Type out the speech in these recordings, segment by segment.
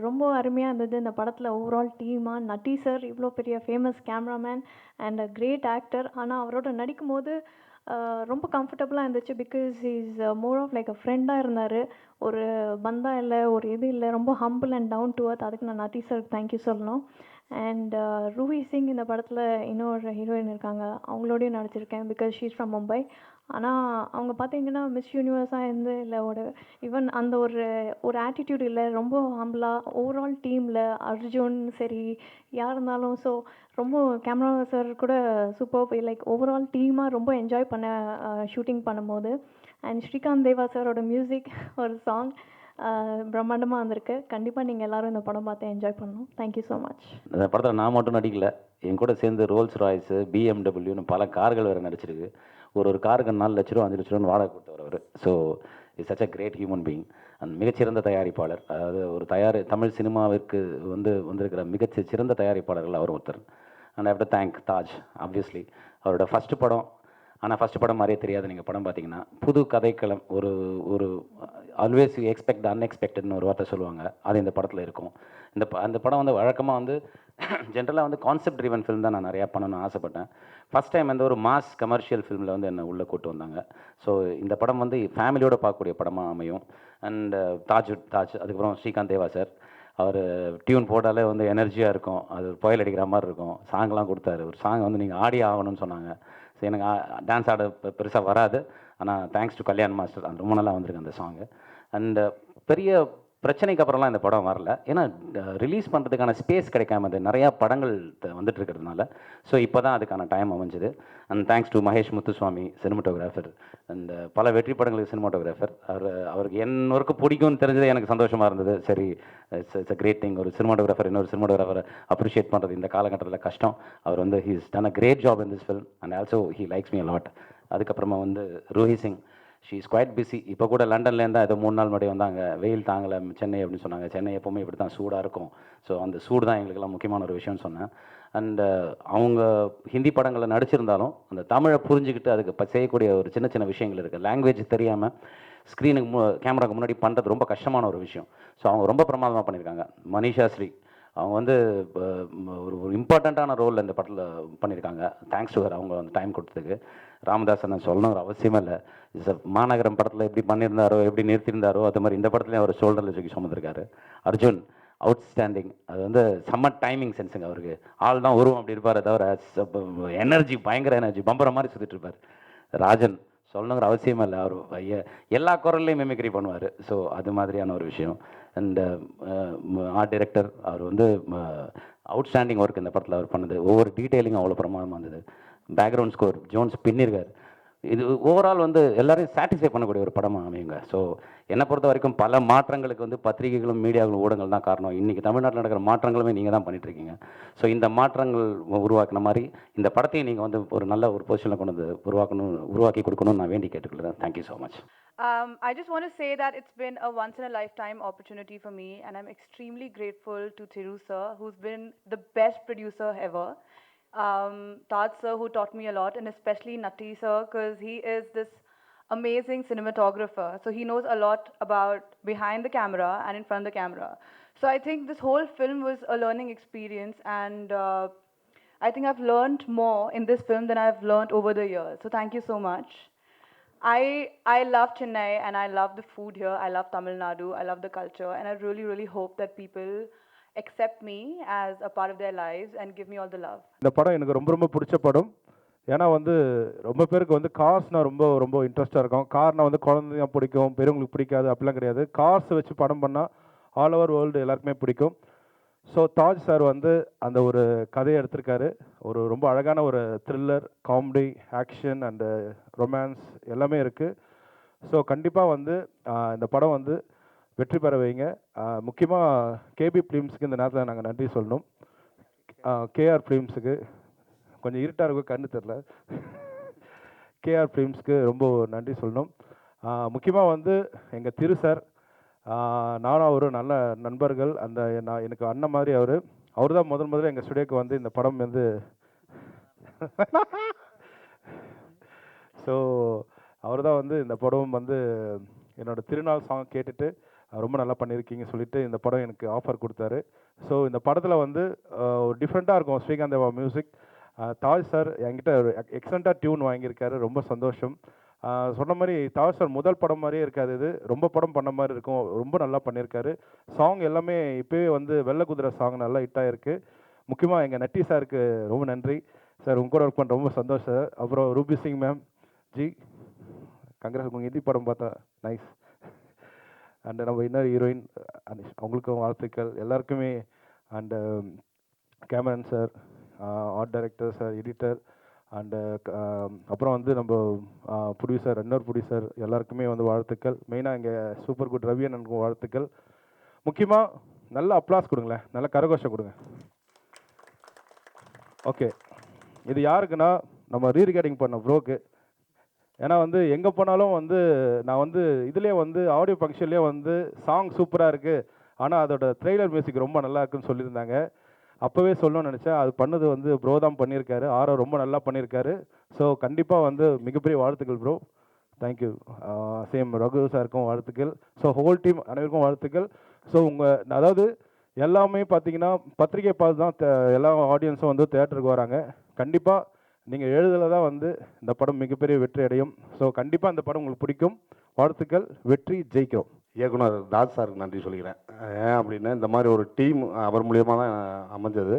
ரொம்ப அருமையாக இருந்தது. இந்த படத்தில் ஓவரால் டீமாக நட்டி சார் இவ்வளோ பெரிய famous cameraman and a great actor ஆனால் அவரோட நடிக்கும்போது போது ரொம்ப கம்ஃபர்டபுளாக இருந்துச்சு because is more of like a ஃப்ரெண்டாக இருந்தார். ஒரு பந்தா இல்லை ஒரு இது இல்லை ரொம்ப ஹம்பிள் அண்ட் டவுன் டு அர்த் அதுக்கு நான் நட்டி சார் தேங்க்யூ சொல்லணும். அண்ட் ரூஹி சிங் இந்த படத்தில் இன்னொரு ஹீரோயின் இருக்காங்க. அவங்களோடயும் நடிச்சிருக்கேன் பிகாஸ் ஷீஸ் ஃப்ரம் மும்பை ஆனால் அவங்க பார்த்தீங்கன்னா மிஸ் யூனிவர்ஸாக இருந்து இல்லை ஒரு ஈவன் அந்த ஒரு ஒரு ஆட்டிடியூட் இல்லை ரொம்ப ஹம்பிளாக ஓவரால் டீமில் அர்ஜுன் சரி யார் இருந்தாலும் ஸோ ரொம்ப கேமரா சார் கூட சூப்பர் லைக் ஓவரால் டீமாக ரொம்ப என்ஜாய் பண்ண uh, ஷூட்டிங் பண்ணும்போது. அண்ட் ஸ்ரீகாந்த் தேவா சாரோட மியூசிக் ஒரு சாங் பிரம்மாண்டமாக வந்திருக்கு. கண்டிப்பாக நீங்கள் எல்லாரும் இந்த படம் பார்த்து என்ஜாய் பண்ணணும். தேங்க்யூ ஸோ மச் இந்த படத்தில் நான் மட்டும் நடிக்கல. என் கூட சேர்ந்து ரோல்ஸ் ராய்ஸு பிஎம்டபிள்யூன்னு பல கார்கள் வேறு நடிச்சிருக்கு. ஒரு ஒரு காருக்கு நாலு லட்ச ரூபா அஞ்சு லட்ச ரூபான்னு வாடகை கொடுத்தவர் அவர். So is such a great human being and மிகச்சிறந்த தயாரிப்பாளர். அதாவது ஒரு தயார் தமிழ் சினிமாவிற்கு வந்து வந்திருக்கிற மிகச் சிறந்த தயாரிப்பாளர்கள் அவர் ஒருத்தர். And how to thank Taj obviously அவரோட ஃபஸ்ட்டு படம் ஆனால் ஃபஸ்ட் படம் மாதிரியே தெரியாது. நீங்கள் படம் பார்த்தீங்கன்னா புது கதைக்களம் ஒரு ஒரு ஆல்வேஸ் யூ எக்ஸ்பெக்ட் அன்எக்ஸ்பெக்டட்னு ஒரு வார்த்தை சொல்லுவாங்க. அது இந்த படத்தில் இருக்கும். இந்த ப- அந்த படம் வந்து வழக்கமாக வந்து ஜென்ரலாக வந்து கான்செப்ட் ட்ரிவன் ஃபிலிம் தான் நான் நிறையா பண்ணணும்னு ஆசைப்பட்டேன். ஃபஸ்ட் டைம் இந்த ஒரு மாஸ் கமர்ஷியல் ஃபிலிமில் வந்து என்னை உள்ளே கூட்டு வந்தாங்க. ஸோ இந்த படம் வந்து ஃபேமிலியோடு பார்க்கக்கூடிய படமாக அமையும். அண்ட் தாஜ் தாஜ் அதுக்கப்புறம் ஸ்ரீகாந்த் தேவா சார் அவர் டியூன் போட்டாலே வந்து எனர்ஜியாக இருக்கும். அது புயல் அடிக்கிற மாதிரி இருக்கும். சாங்லாம் கொடுத்தாரு. ஒரு சாங் வந்து நீங்கள் ஆடி ஆகணும்னு சொன்னாங்க. ஸோ எனக்கு டான்ஸ் ஆட பெருசாக வராது. ஆனால் தேங்க்ஸ் டு கல்யாண் மாஸ்டர் அந்த ரொம்ப நல்லா வந்திருக்கு அந்த சாங்கு அண்டு பெரிய பிரச்சனைக்கு அப்புறம்லாம் இந்த படம் வரல. ஏன்னா ரிலீஸ் பண்ணுறதுக்கான ஸ்பேஸ் கிடைக்காம அது நிறையா படங்கள் த- வந்துட்டு இருக்கிறதுனால. ஸோ இப்போ தான் அதுக்கான டைம் அமைஞ்சது. And thanks to Mahesh Muthuswamy cinematographer அந்த பல வெற்றி படங்களுக்கு சினிமாட்டோகிராஃபர் அவர் அவருக்கு என் ஒர்க்கு பிடிக்கும்னு தெரிஞ்சது எனக்கு சந்தோஷமாக இருந்தது. சரி it's it's a great thing ஒரு சினிமாட்டோகிராஃபர் இன்னொரு சினிமாட்டோகிராஃபரை அப்ரிஷியேட் பண்ணுறது இந்த காலகட்டத்தில் கஷ்டம். அவர் வந்து he's done a great job in this film and also he likes me a lot அதுக்கப்புறமா வந்து Ruhi Singh. She is quite busy இப்போ கூட லண்டன்லேருந்து ஏதோ மூணு நாள் முன்னாடி வந்தாங்க. வெயில் தாங்கலை சென்னை அப்படின்னு சொன்னாங்க. சென்னை எப்போவுமே இப்படி தான் சூடாக இருக்கும். ஸோ அந்த சூடு தான் எங்களுக்கெல்லாம் முக்கியமான ஒரு விஷயம்னு சொன்னேன். அண்டு uh, அவங்க ஹிந்தி படங்களில் நடிச்சிருந்தாலும் அந்த தமிழை புரிஞ்சுக்கிட்டு அதுக்கு செய்யக்கூடிய ஒரு சின்ன சின்ன விஷயங்கள் இருக்குது லாங்குவேஜ் தெரியாமல் ஸ்க்ரீனுக்கு மு கேமராக்கு முன்னாடி பண்ணுறது ரொம்ப கஷ்டமான ஒரு விஷயம். ஸோ அவங்க ரொம்ப பிரமாதமாக பண்ணியிருக்காங்க. மனிஷா ஸ்ரீ. அவங்க வந்து ஒரு ஒரு இம்பார்ட்டண்ட்டான ரோல் இந்த படத்தில் பண்ணியிருக்காங்க தேங்க்ஸ் டு அவங்க வந்து டைம் கொடுத்ததுக்கு. ராமதாஸ் நான் சொல்லணும் ஒரு அவசியமே இல்லை. இஸ் மாநகரம் படத்தில் எப்படி பண்ணியிருந்தாரோ எப்படி நிறுத்தியிருந்தாரோ அது மாதிரி இந்த படத்துலையும் அவர் ஷோல்டரில் தூக்கி சுமந்திருக்காரு. அர்ஜுன் அவுட்ஸ்டாண்டிங் அது வந்து செம்ம டைமிங் சென்ஸுங்க அவருக்கு. ஆள் தான் உருவம் அப்படி இருப்பார் தவிர எனர்ஜி பயங்கர எனர்ஜி பம்பர மாதிரி சுற்றிட்டு இருப்பார். ராஜன் சொல்லணுங்கிற அவசியமே இல்லை. அவர் ஐயா எல்லா குரல்லையும் மிமிக்ரி பண்ணுவார். ஸோ அது மாதிரியான ஒரு விஷயம். அண்ட் ஆர்ட் டிரெக்டர் அவர் வந்து அவுட்ஸ்டாண்டிங் ஒர்க் இந்த படத்தில் அவர் பண்ணது. ஒவ்வொரு டீட்டெயிலிங்கும் அவ்வளோ பிரமாதமாக இருந்தது. பேக்ரவுண்ட் ஸ்கோர் ஜோன்ஸ் பின்னிருக்கார். இது ஓவரால் வந்து எல்லாரையும் சாட்டிஸ்ஃபை பண்ணக்கூடிய ஒரு படமாக அமையுங்க. ஸோ என்னை பொறுத்த வரைக்கும் பல மாற்றங்களுக்கு வந்து பத்திரிகைகளும் மீடியாவும் ஊடகங்கள் தான் காரணம். இன்றைக்கி தமிழ்நாட்டில் நடக்கிற மாற்றங்களுமே நீங்கள் தான் பண்ணிட்டு இருக்கீங்க ஸோ இந்த மாற்றங்கள் உருவாக்கின மாதிரி இந்த படத்தையும் நீங்கள் வந்து ஒரு நல்ல ஒரு பொசிஷனில் கொண்டு வந்து உருவாக்கணும் உருவாக்கி கொடுக்கணும்னு நான் வேண்டி கேட்டுக்கிறேன் thank you so much Um, I just want to say that it's been a once in a lifetime opportunity for me, and I'm extremely grateful to Thiru sir, who's been the best producer ever. Um, Taj sir, who taught me a lot, and especially Natti sir, because he is this amazing cinematographer. So he knows a lot about behind the camera and in front of the camera. So I think this whole film was a learning experience, and uh, I think I've learned more in this film than I've learned over the years. So thank you so much. I I love Chennai and I love the food here. I love Tamil Nadu. I love the culture, and I really really hope that people accept me as a part of their lives and give me all the love. இந்த படம் எனக்கு ரொம்ப ரொம்ப பிடிச்ச படம். ஏன்னா வந்து ரொம்ப பேருக்கு வந்து கார்ஸ்னால் ரொம்ப ரொம்ப இன்ட்ரெஸ்டாக இருக்கும். கார்னால் வந்து குழந்தைங்க பிடிக்கும் பெரியவங்களுக்கு பிடிக்காது அப்படிலாம் கிடையாது. கார்ஸ் வச்சு படம் பண்ணால் ஆல் ஓவர் வேர்ல்டு எல்லாருக்குமே பிடிக்கும். ஸோ தாஜ் சார் வந்து அந்த ஒரு கதையை எடுத்திருக்காரு. ஒரு ரொம்ப அழகான ஒரு thriller comedy action and romance எல்லாமே இருக்குது ஸோ கண்டிப்பாக வந்து இந்த படம் வந்து வெற்றி பெற வைங்க. முக்கியமாக கேபி ஃபிலிம்ஸுக்கு இந்த நேரத்தில் நாங்கள் நன்றி சொல்லணும். கேஆர் ஃபிலிம்ஸுக்கு கொஞ்சம் இருட்டாக இருக்கும் கண்ணு தெரில கேஆர் ஃபிலிம்ஸுக்கு ரொம்ப நன்றி சொல்லணும். முக்கியமாக வந்து எங்கள் திரு சார் நானும் அவரும் நல்ல நண்பர்கள். அந்த நான் எனக்கு அண்ணன் மாதிரி அவர். அவர் தான் முதல் முதல்ல எங்கள் ஸ்டுடியோக்கு வந்து இந்த படம் வந்து ஸோ அவர் தான் வந்து இந்த படம் வந்து என்னோடய திருநாள் சாங் கேட்டுட்டு ரொம்ப நல்லா பண்ணியிருக்கீங்க சொல்லிட்டு இந்த படம் எனக்கு ஆஃபர் கொடுத்தாரு. ஸோ இந்த படத்தில் வந்து டிஃப்ரெண்ட்டாக இருக்கும் ஸ்ரீகாந்த் தேவா மியூசிக் தாஜ் சார் என்கிட்ட எக்ஸலண்ட்டாக டியூன் வாங்கியிருக்காரு ரொம்ப சந்தோஷம். சொன்ன மாதிரி தாஜ் சார் முதல் படம் மாதிரியே இருக்காது இது. ரொம்ப படம் பண்ண மாதிரி இருக்கும். ரொம்ப நல்லா பண்ணியிருக்காரு. சாங் எல்லாமே இப்போவே வந்து வெள்ளை குதிரை சாங் நல்லா ஹிட் ஆகிருக்கு முக்கியமாக எங்கள் நட்டி சாருக்கு ரொம்ப நன்றி. சார் உங்க கூட ஒர்க் பண்ண ரொம்ப சந்தோஷம். சார் அப்புறம் Ruby Singh ma'am ji congrats உங்கள் இந்தி படம் பார்த்தா நைஸ் அண்ட் நம்ம இன்னொரு ஹீரோயின் அவங்களுக்கும் வாழ்த்துக்கள். எல்லாருக்குமே and cameraman sir art director sir editor and அப்புறம் வந்து நம்ம ப்ரொடியூசர் இன்னொரு ப்ரொடியூசர் எல்லாருக்குமே வந்து வாழ்த்துக்கள். மெயினாக இங்கே சூப்பர் குட் ரவி அண்ணனுக்கும் வாழ்த்துக்கள். முக்கியமாக நல்ல அப்ளாஸ் கொடுங்களேன். நல்ல கரகோஷம் கொடுங்க. ஓகே இது யாருக்குன்னா நம்ம ரீரிகார்டிங் பண்ண ப்ரோக்கு ஏன்னா வந்து எங்கே போனாலும் வந்து நான் வந்து இதுலேயே வந்து ஆடியோ ஃபங்க்ஷன்லேயே வந்து சாங் சூப்பராக இருக்குது ஆனால் அதோட ட்ரெய்லர் மியூசிக் ரொம்ப நல்லா இருக்குன்னு சொல்லியிருந்தாங்க. அப்போவே சொல்லணும்னு நினச்சேன். அது பண்ணது வந்து ப்ரோ தான் பண்ணியிருக்காரு. ஆரோ ரொம்ப நல்லா பண்ணியிருக்காரு. ஸோ கண்டிப்பாக வந்து மிகப்பெரிய வாழ்த்துக்கள் ப்ரோ தேங்க்யூ சேம் ரகு சாருக்கும் வாழ்த்துக்கள். ஸோ ஹோல் டீம் அனைவருக்கும் வாழ்த்துக்கள். ஸோ உங்கள் அதாவது எல்லாமே பார்த்தீங்கன்னா பத்திரிகை பார்த்து தான் எல்லா ஆடியன்ஸும் வந்து தேட்டருக்கு வராங்க. கண்டிப்பாக நீங்கள் எழுதல தான் வந்து இந்த படம் மிகப்பெரிய வெற்றி அடையும். ஸோ கண்டிப்பாக அந்த படம் உங்களுக்கு பிடிக்கும். வாழ்த்துக்கள். வெற்றி ஜெயிக்கிறோம். இயக்குனர் ராஜ் சாருக்கு நன்றி சொல்லிக்கிறேன். ஏன் அப்படின்னா இந்த மாதிரி ஒரு டீம் அவர் மூலியமாக தான் அமைஞ்சது.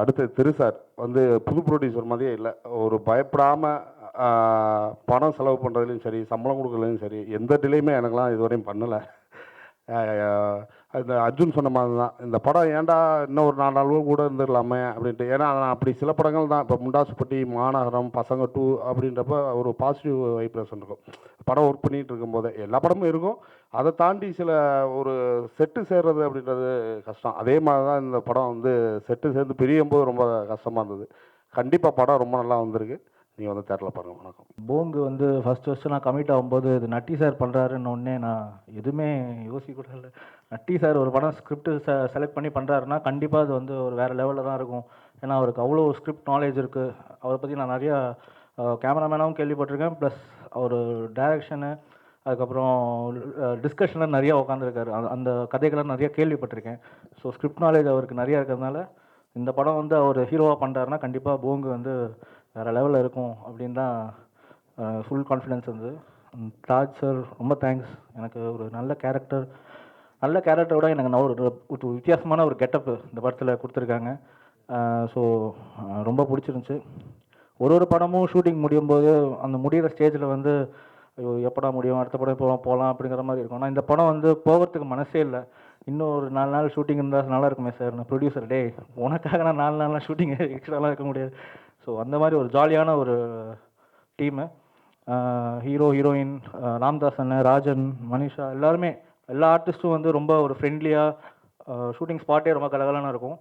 அடுத்து திரு சார். வந்து புது ப்ரொடியூசர் மாதிரியே இல்லை. ஒரு பயப்படாமல் பணம் செலவு பண்ணுறதுலையும் சரி சம்பளம் கொடுக்கறதுலையும் சரி எந்த டிலேயுமே எனக்குலாம் இதுவரையும் பண்ணலை. இந்த அர்ஜுன் சொன்ன மாதிரி தான். இந்த படம் ஏன்டா இன்னும் ஒரு நாலு நாள் கூட இருந்துடலாமே அப்படின்ட்டு. ஏன்னா நான் அப்படி சில படங்கள் தான். இப்போ முண்டாசுப்பட்டி மாநகரம் பசங்க டூ அப்படின்றப்ப ஒரு பாசிட்டிவ் வைப்ரேஷன் இருக்கும். படம் ஒர்க் பண்ணிகிட்டு இருக்கும்போது. எல்லா படமும் இருக்கும். அதை தாண்டி சில ஒரு செட்டு சேர்றது அப்படின்றது கஷ்டம். அதே மாதிரி தான் இந்த படம் வந்து செட்டு சேர்ந்து பிரியும் போது ரொம்ப கஷ்டமாக இருந்தது. கண்டிப்பாக படம் ரொம்ப நல்லா வந்திருக்கு. நீங்கள் வந்து தேட்டரில் பாருங்கள் வணக்கம். போங்கு வந்து ஃபஸ்ட் ஃபஸ்ட்டு நான் கமிட் ஆகும்போது இது நட்டி சார் பண்ணுறாருன்னு ஒன்னே நான் எதுவுமே யோசிக்க கூட இல்லை நட்டி சார் ஒரு படம் ஸ்கிரிப்ட் செ செலக்ட் பண்ணி பண்ணுறாருன்னா கண்டிப்பாக அது வந்து ஒரு வேறு லெவலில் தான் இருக்கும். ஏன்னா அவருக்கு அவ்வளோ ஸ்கிரிப்ட் நாலேஜ் இருக்குது அவரை பற்றி நான் நிறையா கேமராமேனாகவும் கேள்விப்பட்டிருக்கேன். ப்ளஸ் அவர் டைரக்ஷனு அதுக்கப்புறம் டிஸ்கஷனில் நிறையா உட்காந்துருக்காரு அந்த கதைகளை நிறையா கேள்விப்பட்டிருக்கேன். ஸோ ஸ்கிரிப்ட் நாலேஜ் அவருக்கு நிறையா இருக்கிறதுனால இந்த படம் வந்து அவர் ஹீரோவாக பண்ணுறாருன்னா கண்டிப்பாக போங்கு வந்து வேறு லெவலில் இருக்கும் அப்படின்னு தான் ஃபுல் கான்ஃபிடென்ஸ் இருந்தது. ராஜ் தாஜ் சார் ரொம்ப தேங்க்ஸ் எனக்கு ஒரு நல்ல கேரக்டர் நல்ல கேரக்டரோட எனக்கு நான் ஒரு வித்தியாசமான ஒரு கெட்டப்பு இந்த படத்தில் கொடுத்துருக்காங்க. ஸோ ரொம்ப பிடிச்சிருந்துச்சு. ஒரு ஒரு படமும் ஷூட்டிங் முடியும் போது அந்த முடிகிற ஸ்டேஜில் வந்து ஐயோ எப்படா முடியும்? அடுத்த படம் இப்போ போகலாம் அப்படிங்கிற மாதிரி இருக்கும். ஆனால் இந்த படம் வந்து போகிறதுக்கு மனசே இல்லை. இன்னும் ஒரு நாலு நாள் ஷூட்டிங் இருந்தால் நல்லா இருக்குமே சார் நான் ப்ரொடியூசர் டே உனக்காக நான் நாலு நாள்லாம் ஷூட்டிங் எக்ஸ்ட்ராலாம் இருக்க முடியாது. ஸோ அந்த மாதிரி ஒரு ஜாலியான ஒரு டீமு ஹீரோ ஹீரோயின் ராம்தாஸ் அண்ணன் ராஜன் மனிஷா எல்லாருமே எல்லா ஆர்டிஸ்ட்டும் வந்து ரொம்ப ஒரு ஃப்ரெண்ட்லியாக ஷூட்டிங் ஸ்பாட்டே ரொம்ப கலகலான இருக்கும்.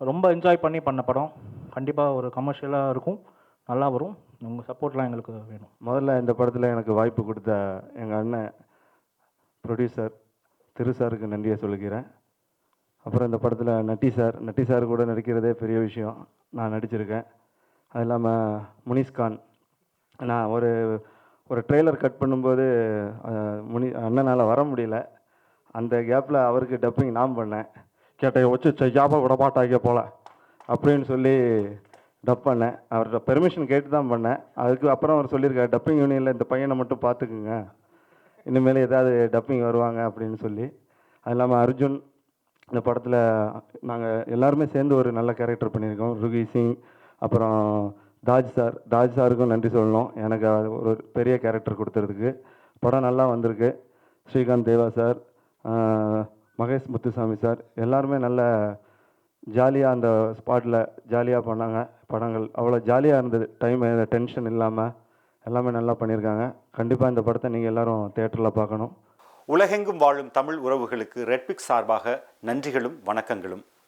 ரொம்ப என்ஜாய் பண்ணி பண்ண படம். கண்டிப்பாக ஒரு கமர்ஷியலாக இருக்கும். நல்லா வரும். உங்கள் சப்போர்ட்லாம் எங்களுக்கு வேணும். முதல்ல இந்த படத்தில் எனக்கு வாய்ப்பு கொடுத்த எங்கள் அண்ணன் ப்ரொடியூசர் திரு சாருக்கு நன்றியை சொல்லிக்கிறேன் அப்புறம் இந்த படத்தில் நட்டி சார் நட்டி சார் கூட நடிக்கிறதே பெரிய விஷயம். நான் நடிச்சிருக்கேன். அது இல்லாமல் முனிஸ்கான் நான் ஒரு ஒரு ட்ரெய்லர் கட் பண்ணும்போது முனி அண்ணனால் வர முடியல. அந்த கேப்பில் அவருக்கு டப்பிங் நான் பண்ணேன். கேட்டேன் வச்சு செய்யாம விட மாட்டாங்க போல. அப்படின்னு சொல்லி டப் பண்ணேன். அவர்கிட்ட பெர்மிஷன் கேட்டு தான் பண்ணேன். அதுக்கு அப்புறம் அவர் சொல்லியிருக்காரு டப்பிங் யூனியனில் இந்த பையனை மட்டும் பார்த்துக்குங்க இனிமேல் ஏதாவது டப்பிங் வருவாங்க அப்படின்னு சொல்லி. அது இல்லாமல் அர்ஜுன் இந்த படத்தில் நாங்கள் எல்லாருமே சேர்ந்து ஒரு நல்ல கேரக்டர் பண்ணியிருக்கோம். ருகி சிங் அப்புறம் தாஜ் சார் தாஜ் சாருக்கும் நன்றி சொல்லணும். எனக்கு அது ஒரு பெரிய கேரக்டர் கொடுத்ததுக்கு. படம் நல்லா வந்திருக்கு. ஸ்ரீகாந்த் தேவா சார் மகேஷ் முத்துசாமி சார் எல்லாருமே நல்ல ஜாலியாக அந்த ஸ்பாட்டில் ஜாலியாக பண்ணாங்க படங்கள். அவ்வளோ ஜாலியாக இருந்தது. டைம் டென்ஷன் இல்லாமல் எல்லாமே நல்லா பண்ணியிருக்காங்க. கண்டிப்பாக இந்த படத்தை நீங்கள் எல்லாரும் தேட்டரில் பார்க்கணும். உலகெங்கும் வாழும் தமிழ் உறவுகளுக்கு ரெட்பிக் சார்பாக நன்றிகளும் வணக்கங்களும்.